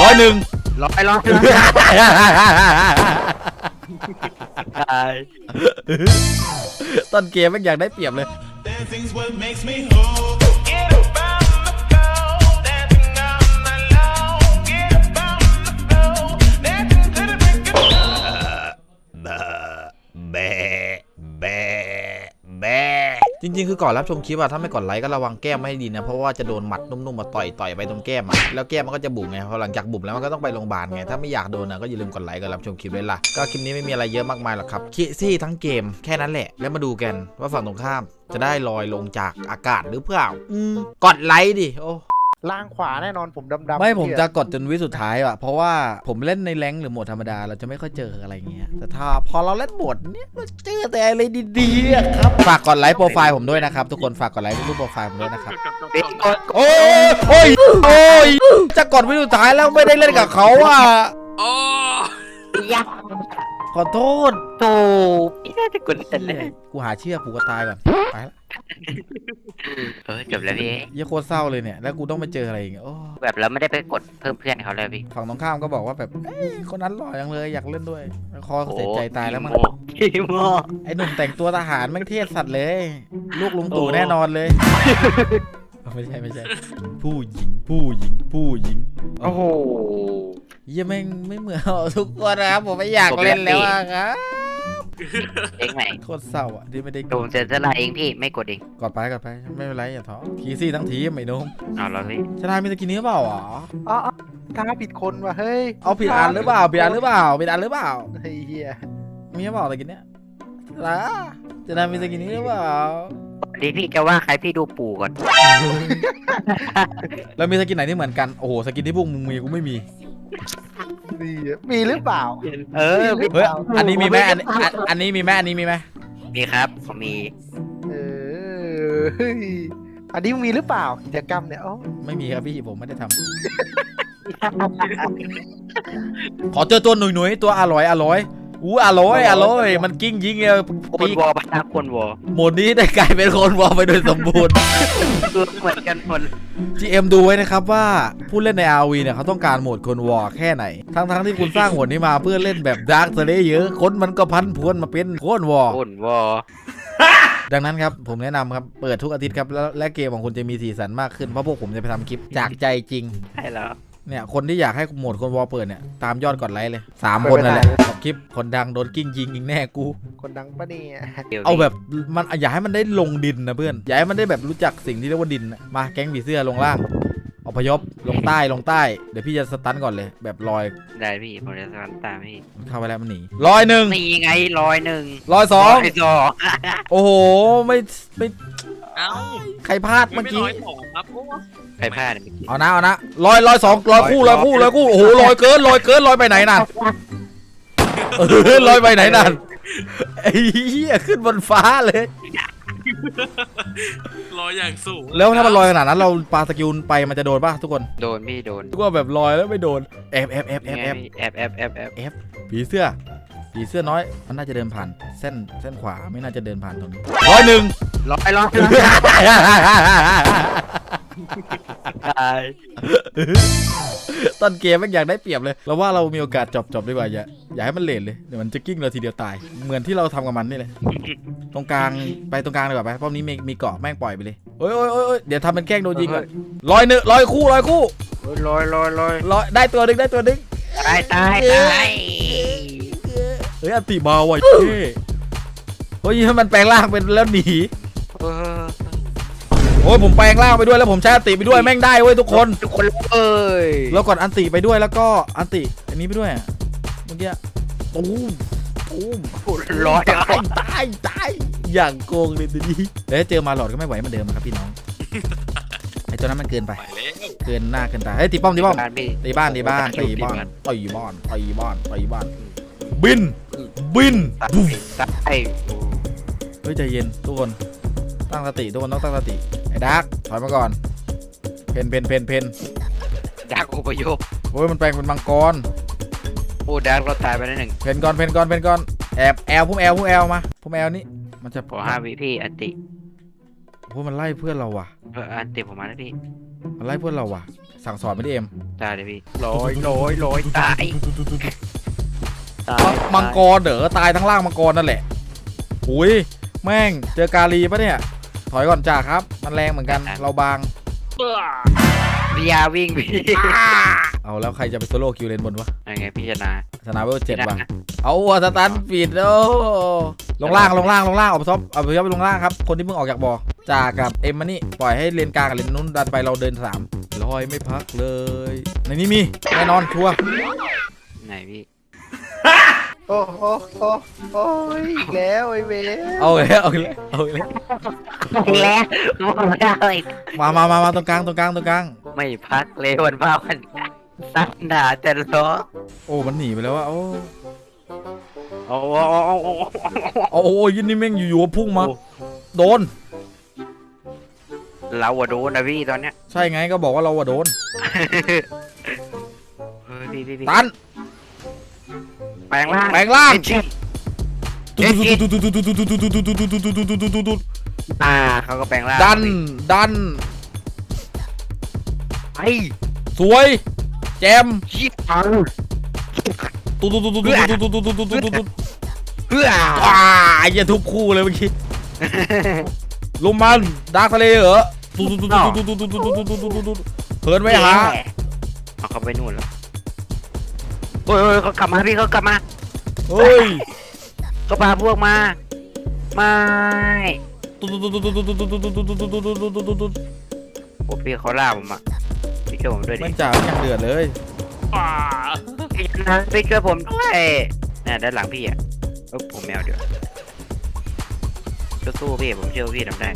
ร้อยหนึ่ง ร้อยร้อยตาย ต้นเกมมันอยากได้เปรียบเลย Dancing's what makes me whole. Get up on the floor, dancing on the low. Get up on the floor, dancing to the break of dawn. แบแบแบ จริง ๆ คือก่อนรับชมคลิปอะถ้าไม่กดไลค์ก็ระวังแก้มไม่ให้ดีนะ เพราะว่าจะโดนหมัดนุ่มๆมาต่อยต่อยไปตรงแก้มอะแล้วแก้มมันก็จะบุ๋มไงพอหลังจากบุ๋มแล้วมันก็ต้องไปโรงพยาบาลไงถ้าไม่อยากโดนนะก็อย่าลืมกดไลค์กับรับชมคลิปด้วยล่ะก็คลิปนี้ไม่มีอะไรเยอะมากมายหรอกครับคิซี่ทั้งเกมแค่นั้นแหละ แล้วมาดูกันว่าฝั่งตรงข้ามจะได้ลอยลงจากอากาศหรือเปล่า อืมกดไลค์ดิโอ้ ล่างขวาแน่นอนผมดำๆไม่ผมเหี้ยจะกดจนวิสุดท้ายอะเพราะว่าผมเล่นในแรงค์หรือโหมดธรรมดาเราจะไม่ค่อยเจออะไรเงี้ยแต่ถ้าพอเราเล่นโหมดเนี้ยเราเจอแต่อะไรดีๆอะครับฝากกดไลค์โปรไฟล์ผมด้วยนะครับทุกคนฝากกดไลค์รูปโปรไฟล์ผมด้วยนะครับเด็กกดโอ้ยโอ้ยโอ้ยจะกดวิสุดท้ายแล้วไม่ได้เล่นกับเขาอะยัก ขอโทษโตพี่น่าจะกดเสร็จเลยกูหาเชือกผูกกระตายก่อนไปละเออจบแล้วพี่เยี่ยโคตรเศร้าเลยเนี่ยแล้วกูต้องมาเจออะไรอย่างเงี้ยโอ้แบบเราไม่ได้ไปกดเพิ่มเพื่อนเขาเลยพี่ฝั่งตรงข้ามก็บอกว่าแบบเอ้ยคนนั้นหล่อจังเลยอยากเล่นด้วยคอเสียใจตายแล้วมั้ง ขี้โมไอ้หนุ่มแต่งตัวทหารแม่งเทศสัตว์เลย ลูกลุงตู่แน่นอนเลย ไม่ใช่ไม่ใช่ ผู้หญิงผู้หญิงผู้หญิง โอ้โห เยี่ยแม่งไม่เหมือนทุกคนนะครับผมไม่อยากเล่นแล้วอะครับเองไหนโคตรเศร้าอะที่ไม่ได้โดนเซนเซอร์ไลน์เองพี่ไม่กดเองกดไปกดไปไม่เป็นไรอย่าท้อทีซี่ทั้งทีมไอ้หนุ่มเอาแล้วพี่ชนะมีสกินนี้หรือเปล่าอ๋ออ๋ออ๋อตาผิดคนว่ะเฮ้ยเอาผิดอันหรือเปล่าผิดอันหรือเปล่าผิดอันหรือเปล่าเฮ้ยเฮียมีหรือเปล่าสกินเนี้ยนะชนะมีสกินนี้หรือเปล่าดีพี่จะว่าใครพี่ดูปู่ก่อน แล้วมีสกินไหนที่เหมือนกัน โอ้โห สกินที่พวกมึงมีกูไม่มี ดีอะมีหรือเปล่า เออพี่เฮ้ยอันนี้มีไหมอันอันอันนี้มีไหมอันนี้มีไหมมีครับ ผมมี เออเฮ้ยอันนี้มีหรือเปล่ากิจกรรมเนี่ยอ๋อไม่มีครับพี่ผมไม่ได้ทำขอเจอตัวหนุ่ยหนุ่ยๆตัวอร่อยอร่อย อู้อร่อยอร่อยมันกิ้งยิงเอวคนปีกวอลปะนะคนวอลโหมดนี้ได้กลายเป็นคนวอลไปโดยสมบูรณ์คือเหมือนกันคน GM ดูไว้นะครับว่าผู้เล่นใน RV เนี่ยเขาต้องการโหมดคนวอลแค่ไหน ทั้งทั้งๆที่คุณสร้างโหมดนี้มาเพื่อเล่นแบบดาร์กเซเลเยอะคนมันก็พันพวนมาเป็นโคนวอลคนวอลดังนั้นครับ ผมแนะนำครับ เปิดทุกอาทิตย์ครับ แล้วและเกมของคุณจะมีสีสันมากขึ้น เพราะพวกผมจะไปทำคลิปจากใจจริง ใช่แล้ว เนี่ยคนที่อยากให้โหมดคนวอลเปิดเนี่ยตามยอดกดไลค์เลยสามคนนั่นแหละกับคลิปคนดังโดนกิ้งยิงยิงแน่กู คนดังปะเนี่ยดี๋ยวเอาแบบมันอย่าให้มันได้ลงดินนะเพื่อนอย่าให้มันได้แบบรู้จักสิ่งที่เรียกว่าดินน่ะมาแก๊งผีเสื้อลงล่างอพยพลงใต้ลงใต้เดี๋ยวพี่จะสตันก่อนเลย แบบลอยได้พี่ผมจะสอนตามพี่มันเข้าไปแล้วมันหนีลอยหนึ่งนี่ไงร้อยหนึ่งลอยสองร้ยสองโอ้โหไม่ไม่เอ้าใครพลาดไม่เมื่อกี้ร้อยสองครับโอ้ใครพลาดเนี่ยเมื่อกี้ เอานะเอานะลอยลอยสองลอยคู่ลอยคู่ลอยคู่โอ้โหลอยเกินลอยเกินลอยไปไหนนั่นเออลอยไปไหนนั่นไอ้เหี้ยขึ้นบนฟ้าเลย ลอยอย่างสูงแล้วถ้ามันลอยขนาดนั้นเราปาสกิลไปมันจะโดนป่ะทุกคนโดนพี่โดนทุกคนแบบลอยแล้วไม่โดนแอบแอบแอบแอบแอบแอบแอบแอบแอบแอบผีเสื้อ ผีเสื้อน้อยมันน่าจะเดินผ่าน เส้นเส้นขวาไม่น่าจะเดินผ่านตรงนี้ร้อยหนึ่งร้อยร้อยตายต้นเกมมันอยากได้เปรียบเลยเราว่าเรามีโอกาสจบจบดีกว่าอย่าอย่าให้มันเลทเลยเดี๋ยวมันจะกิ้งเราทีเดียวตาย เหมือนที่เราทำกับมันนี่เลย ตรงกลางไปตรงกลางดีกว่าไปเพราะนี้มีมีเกาะแม่งปล่อยไปเลยโอ้ยโอ้ยโอ้ยโอ้ยเดี๋ยวทำเป็นแกล้งโดนยิงก่อนร้อยหนึ่งร้อยคู่ร้อยคู่ร้อยร้อยร้อยร้อยได้ตัวหนึ่งได้ตัวหนึ่งตายตายตาย เฮ้ยอันติมาว่ะเท่เฮ้ยมันแปลงร่างเป็นแล้วหนีเออโอ้ยผมแปลงร่างไปด้วยแล้วผมใช้อันติไปด้วยแม่งได้เว้ยทุกคน ทุกคนเอ้ยแล้วกดอันติไปด้วยแล้วก็อันติอันนี้ไปด้วยอะเมื่อกี้ตูมตูมร้อยตายตายตายอย่างโกงเลยทีนี้เอ้ยเจอมาหลอดก็ไม่ไหวเหมือนเดิมนะครับพี่น้องไอ้ตัวนั้นมันเกินไป ไปแล้วเกินหน้าเกินตาเฮ้ยตีป้อมตีป้อม บ้านพี่ตีบ้านตีบ้านตีตีบ้านบ้านตีบ้านตีบ้านตีบ้านบิน บินตายบุ้มตายเฮ้ยใจเย็นทุกคน ตั้งสติทุกคนต้องตั้งสติ ไอ้ดักถอยมาก่อน เพนเพนเพนเพนดักอพยพโอ้ยมันแปลงเป็นมังกร โอ้ดักเราตายไปแล้วหนึ่งเพนก่อนเพนก่อนเพนก่อน แอบแอลพุ่มแอลพุ่มแอลมาพุ่มแอลนี่ มันจะขอห้าวิพี่อันติเพราะมันไล่เพื่อนเราว่ะเอออันเต็มผมมาแล้วพี่มันไล่เพื่อนเราว่ะ สั่งสอนไม่ได้เอ็มตายเลยพี่ลอยลอยลอยตาย ตายมังกรเด๋อตายทั้งล่างมังกรนั่นแหละอุ้ยแม่งเจอกาลีปะเนี่ย ถอยก่อนจ่าครับ มันแรงเหมือนกันเราบาง พี่ยาวิ่งพี่เอาแล้วใครจะไปโซโล่คิวเลนบนวะยังไงพี่ชนะ ชนะเวลเจ็ดว่ะเอาหัวสตันปิดโอ้ลงล่างลงล่างลงล่างออกไปซบเอาไปยกไปลงล่างครับ คนที่เพิ่งออกจากบ่อจ่ากับเอ็มมานี่ปล่อยให้เลนกลางกับเลนนู้นดันไปเราเดินสามลอยไม่พักเลย ในนี้มีแน่นอนชัวร์ไหนพี่ โอ้โอ้โอ้โอ้ยอีกแล้วไอ้เวเอาเลยเอาเลยเอาเลยแล้วไม่ได้มามามามาตรงกลางตรงกลางตรงกลาง ไม่พักเลยวันมาวันสักหนาจะล้อโอ้มันหนีไปแล้วว่ะโอ้โอ้โอ้โอ้โอ้โอ้โอ้ยินนี่แม่งอยู่ๆพุ่งมาโดน เราอะโดนนะพี่ตอนเนี้ยใช่ไงก็บอกว่าเราอะโดนตัน แปลงร่างแปลงร่างเอ็นจีอ่าเขาก็แปลงร่างดัน ดัน ไอ้สวย แจมชิบเอาตุ๊ดตุ๊ดตุ๊ดตุ๊ดตุ๊ดตุ๊ดตุ๊ดตุ๊ดตุ๊ดตุ๊ดเพื่อว้าไอ้เหี้ยทุบคู่เลยเมื่อกี้ลุมมันดาร์คทะเลเหรอตุ๊ดตุ๊ดตุ๊ดตุ๊ดตุ๊ดตุ๊ดตุ๊ดตุ๊ดตุ๊ดตุ๊ดเหินไปหาเอาเขาไปนู่นแล้วโอ้ยโอ้ยเขากลับมาพี่เขากลับมาเฮ้ยเขาพาพวกมา ไม่ตุ๊ดตุ๊ดตุ๊ดตุ๊ดตุ๊ดตุ๊ดตุ๊ดตุ๊ดตุ๊ดตุ๊ดตุ๊ดตุ๊ดตุ๊ดตุ๊ดโอ้พี่เขาล่าผมอะพี่ช่วยผมด้วยดิแม่งจ่ามันยังเดือดเลยป่าพี่นะพี่ช่วยผมด้วยน่ะด้านหลังพี่อะเออผมแมวเดี๋ยวสู้ๆพี่ผมเชื่อว่าพี่ทำได้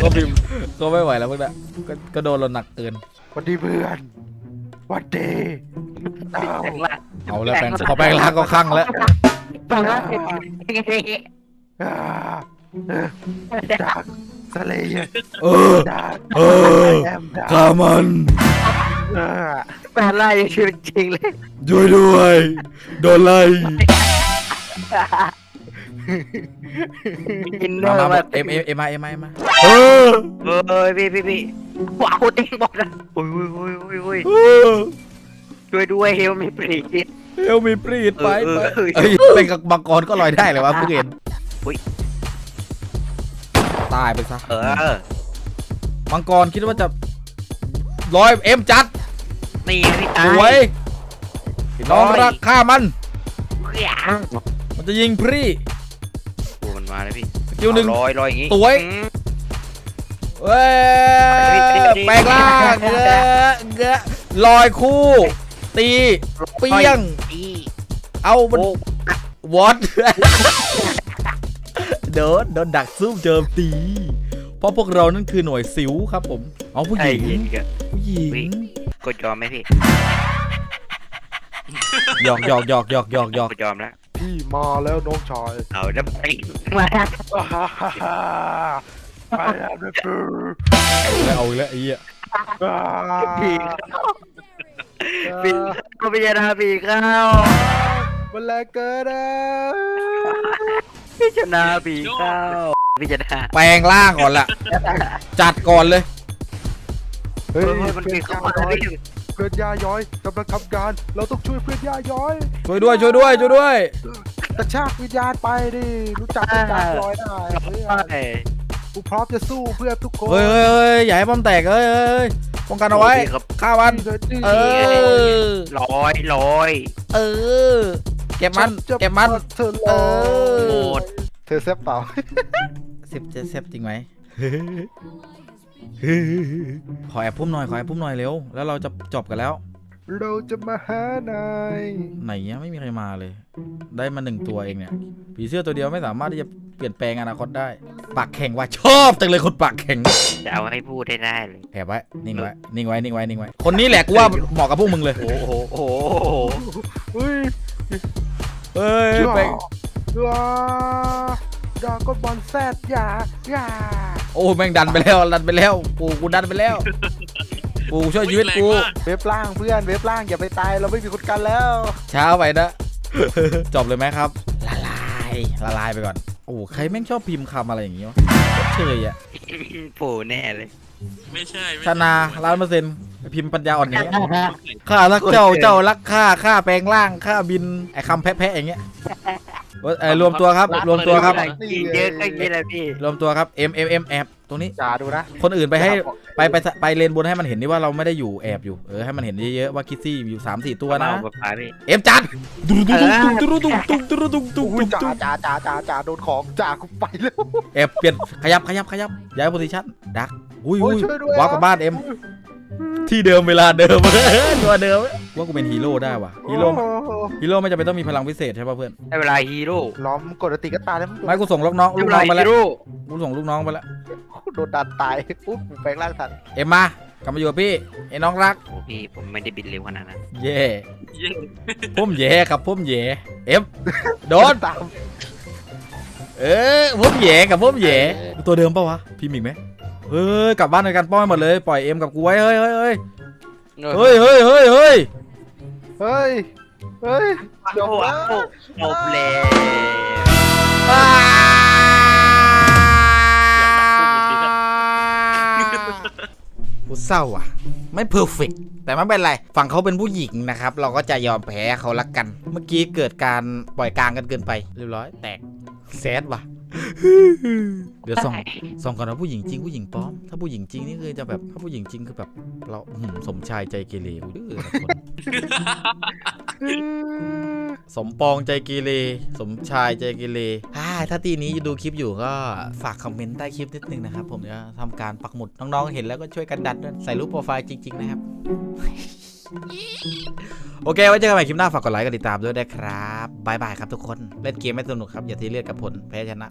ก็พิมก็ไม่ไหวแล้วพวกนั้นก็ก็โดนเราหนักเกินวันดีเพื่อน วันดีอ้าวแปลงร่างเอาแล้วแปลงพอแปลงร่างก็คลั่งแล้วแปลงร่างอ่าเออดักสเลย์เออดักเออแอมดักฆ่ามันเออแปลงร่างยังชีวิตจริงเลยช่วยด้วยโดนไล่อินเนอมาร์มามาเอ็มเอ็มเอ็มมาเอ็มมาเอ็มมา เออ เอ้ยพี่พี่พี่ ว้าวเด้งบอกนะโอ้ยโอ้ยโอ้ยโอ้ยโอ้ยเออช่วยด้วยเฮลมีปรีด เอวมีปรีดไปเออไปเออ เอ้ยเป็นกับมังกรก็ลอยได้เลยวะเพิ่งเห็นอุ๊ย ตายไปซะเออ มังกรคิดว่าจะร้อยเอ็มจัดนี่ไงพี่ตาสยวยน้องรักฆ่ามันเฮ้ยมันจะยิงพรีโอ้มันมาแล้วพี่สกิลหนึ่งลอยลอยอย่างงี้สวย อืม เว้ยแปลงร่างเงอะเงอะลอยคู่ ตีเปี้ยงอีเอามันโอ้วอตโดนโดนดักซุ่มเจิมตี เพราะพวกเรานั่นคือหน่วยสิวครับผม เอาผู้หไอ้ญิงเหี้ยผู้หญิอุ๊ยงกดยอมไหมพี่หยอกหยอกหยอกหยอกหยอกหยอกกดยอมแล้วพี่มาแล้วน้องชายเอาดับไปมา อ่าฮ่าฮ่าฮ่าไปแล้วนะปูเอาอีกแล้วเอาอีกแล้วไอ้เหี้ยอ่าพี่พี่ก็ไม่ใช่นะพี่เข้ามันแรงเกินนะพี่ชนะพี่เข้าพี่ชนะแปลงร่างก่อนละจัดก่อนเลย เฮ้ยเฮ้ยมันเพื่มีอนเข้าย่ามาย้อยพี่เพื่อนย่าย้อยกำลังทำการ เราต้องช่วยเพื่อนย่าย้อยช่วยด้วยช่วยด้วยช่วยด้วย กระชากวิญญาณไปดิ รู้จักเป็นการลอยได้เฮ้ยเฮ้ย กูพร้อมจะสู้เพื่อทุกคนเฮ้ยเฮ้ยเฮ้ยอย่าให้ป้อมแตกเฮ้ยเฮ้ยเฮ้ยป้องกันเอาไว้พี่ครับ ฆ่ามันเฮ้ยนี่เออ ลอยลอย เออ เก็บมันจะเก็บมัน เธอเอลอยอโหด เธอเซฟเปล่า เซฟจะเซฟจริงไหม ขอแอบพุ่มหน่อย ขอแอบพุ่มหน่อยเร็ว แล้วเราจะจบกันแล้ว เราจะมาหานายไหนอะไม่มีใครมาเลย ได้มาหนึ่งตัวเองเนี่ย ผีเสื้อตัวเดียวไม่สามารถที่จะ เปลี่ยนแปลงอนาคตได้ ปากแข็งว่ะชอบจังเลยคนปากแข็งจะเอาให้พูดให้ได้เลยแอบไว้นิ่งไว้นิ่งไว้นิ่งไว้นิ่งไว้คนนี้แหละกูว่าเหมาะกับพวกมึงเลยโอ้โหโอ้โหเฮ้ยเฮ้ยจ้าไปจ้าดราก้อนบอลแซดอย่าอย่าโอ้แม่งดันไปแล้วดันไปแล้วปูกูดันไปแล้วปูช่วยชีวิตกูเว็บล่างเพื่อนเว็บล่างอย่าไปตายเราไม่มีคนกันแล้ว เช้าไปนะจบเลยไหมครับ ละลายละลายไปก่อน โอ้ใครแม่งชอบพิมพ์คำอะไรอย่างงี้วะเฉยๆอะโผล่แน่เลยไม่ใช่ไม่ชใช่นะล้านเปอร์เซ็นต์พิมพ์ปัญญาอ่อนอย่างเงี้ยข้ารักเจ้าเจ้ารักข้าข้าแปลงร่างข้าบินไอ้คำแพะๆอย่างเงี้ยเอ้ยเอ้ยรวมตัวครับรวมตัวครับ กินเยอะก็อย่างนี้แหละพี่รวมตัวครับ M M M แอบ ตรงนี้ จ่าดูนะคนอื่นไปให้ไปไปไปเลนบนให้มันเห็นนี่ว่าเราไม่ได้อยู่แอบอยู่เออให้มันเห็นเยอะๆว่าคิสซี่อยู่สามสี่ตัวนะเอาปลาปลาพี่เอ็มจัดดุดุดุดุดุดุดุดุดุดุอุ้ยดุจ่าจ่าจ่าจ่าจ่าโดนของจ่ากูไปแล้วเอฟเปลี่ยนขยับขยับขยับย้ายโพซิชั่นดักอุ้ยโอ้อุ้ยยช่วยด้วยว้าวกลับบ้านเอ็ม ที่เดิมเวลาเดิม ตัวเดิมว่ากูเป็นฮีโร่ได้ว่ะฮีโร่โอ้โหฮีโร่ไม่จำเป็นต้องมีพลังพิเศษใช่ป่ะเพื่อนได้เวลาฮีโร่ล้อมกดติก็ตายแล้วมึงไม่กูส่งลูกน้องได้ลูกเวน้ลาองไปฮีแล้วโร่กูส่งลูกน้องไปแล้วโดนดันตายอุ๊บแปลงร่างทันเอ็มมากลับมาอยู่กับพี่ไอ้น้องรักโอ้พี่ผมไม่ได้บินเร็วขนาดนั้นเย่เย้พุ่มเย่ครับพุ่มเย่เอ็มโดนตามเออพุ่มเย่กับพุ่มเย่ตัวเดิมปะวะพี่มิกไหม เฮ้ยกลับบ้านด้วยกันป้อยหมดเลยปล่อยเอ็มกับกูไว้เฮ้ยเฮ้ยเฮ้ยเฮ้ยเฮ้ยเฮ้ยเฮ้ยเฮ้ยเฮ้ยโอ้โหจบแล้วอ้ากูเศร้าอะ ไม่เพอร์เฟกแต่ไม่เป็นไร ฝั่งเขาเป็นผู้หญิงนะครับ เราก็จะยอมแพ้เขาละกัน เมื่อกี้เกิดการปล่อยกลางกันเกินไป เรียบร้อย แตกแซดว่ะ เดี๋ยวส่องส่องก่อนว่าผู้หญิงจริงผู้หญิงปลอม ถ้าผู้หญิงจริงนี่คือจะแบบถ้าผู้หญิงจริงคือแบบ เราอื้อหือสมชายใจเกเรกูดื้อนะคนสมปองใจเกเรสมชายใจเกเรอ่าถ้าตีนี้ดูคลิปอยู่ก็ฝากคอมเมนต์ใต้คลิปนิดนึงนะครับ ผมจะทำการปักหมุดน้องๆเห็นแล้วก็ช่วยกันดันด้วยใส่รูปโปรไฟล์จริง ๆ นะครับ โอเค ไว้เจอกันใหม่คลิปหน้าฝากกดไลค์กดติดตามด้วยนะครับบายบายครับทุกคน เล่นเกมไม่สนุกครับ อย่าทีเรียสกับผลแพ้ชนะ